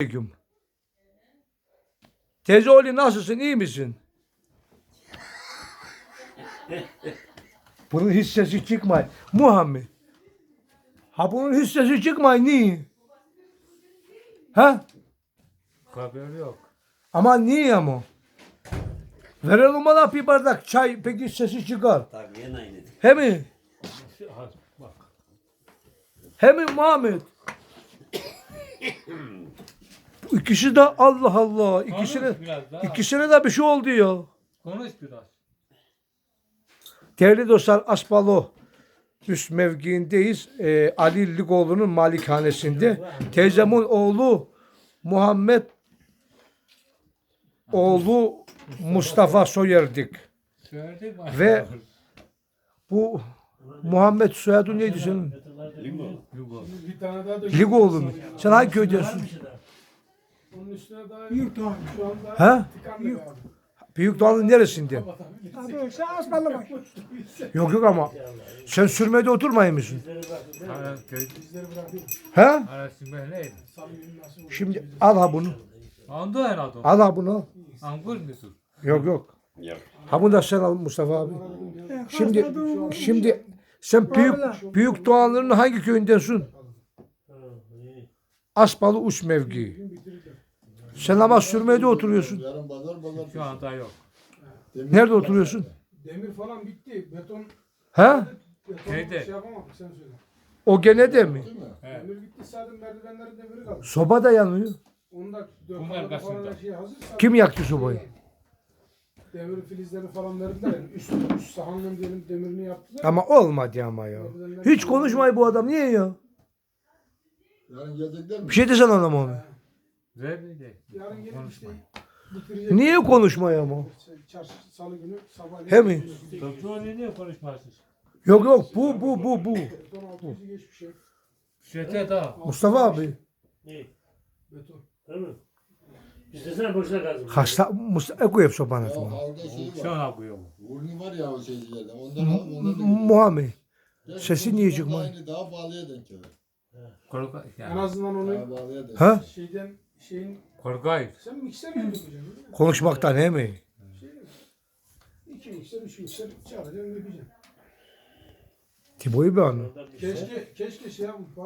Aleyküm. Teyze oğlu nasılsın iyi misin? bunun hissesi çıkmay. Muhammed. Ha bunun hissesi çıkmay niye? Ha? Haber yok. Ama niye ama? Verelim bana bir bardak çay peki sesi çıkar. Tabii yine aynı. He mi? He mi Muhammed? İkisi de Allah Allah. İkisine, Konuş biraz daha. ikisine de bir şey oldu ya. Konuş biraz. Değerli dostlar Aspalo üst mevkiindeyiz. Ee, Ali Ligoğlu'nun malikanesinde. Teyzemin oğlu Muhammed oğlu Mustafa Soyerdik. Söyledik mi? Ve- Bu Muhammed soyadı neydi senin? Lugo. Bir tane daha da Ligoğlu mu? Sen hangi köydensin? Onun üstüne daha Büyük Dağ. Şu anda Ha? tıkandı. Büyük Dağı'nın neresinden? Abi asmalı bak. Yok yok ama sen sürmede oturmayın mısın? Ara köy. Bizleri bırakıyor. Ha? Arası ben neydi? Samimi nasıl olur? Şimdi al ha bunu. Andı herhalde. Al ha bunu. Angur musun? Yok yok. Yok. Ha bunu da sen al Mustafa abi. Şimdi şimdi sen büyük büyük doğanların hangi köyündensin? Aspalı uç mevki. Sen ama sürmede oturuyorsun. Yarın pazar pazar. Şu anda yok. Nerede oturuyorsun? Demir falan bitti. Beton Ha? beton Şeyde. şey yapamadık sen söyle. O gene de mi? Değil mi? Evet. Demir bitti sadece merdivenlerin demiri kaldı. Soba da yanıyor. Onu da dört falan başında. her şey hazır. Sadece Kim yaktı sobayı? Demir filizleri falan verdiler. Üst, üst sahanın diyelim demirini yaptılar. Ama olmadı ama ya. Hiç konuşmayı bu adam niye ya? Yarın gelecekler mi? Bir şey desen anam onu. Zevkli. Yarın gelip işte Konuşmayın. bitirecek. Niye konuşmayı ama? Çarşı, salı günü sabah. He mi? Doktor ne diyor konuşmasız? Yok yok bu bu bu bu. Beton 600'ü geçmiş şey. Mustafa abi. Beton. Değil mi? İstesene boşuna kalsın. Hasta Mustafa Eko yap sobanı. Ya şey Şu var. an yapıyor mu? Burnu var ya o şeycilerden. Ondan al, ondan da Muhammed. gidiyor. sesi Ya, niye çıkmıyor? Aynı daha bağlıya denk gelir. En Yani. azından onu Daha bağlıya denk. Ha? şeyden şeyin Korkay. sen mikser mi yapacaksın? Konuşmaktan he mi? Şey, iki mikser, üç mikser çalacaksın yapacaksın. Tibo'yu bir anı. Keşke, keşke şey yapıp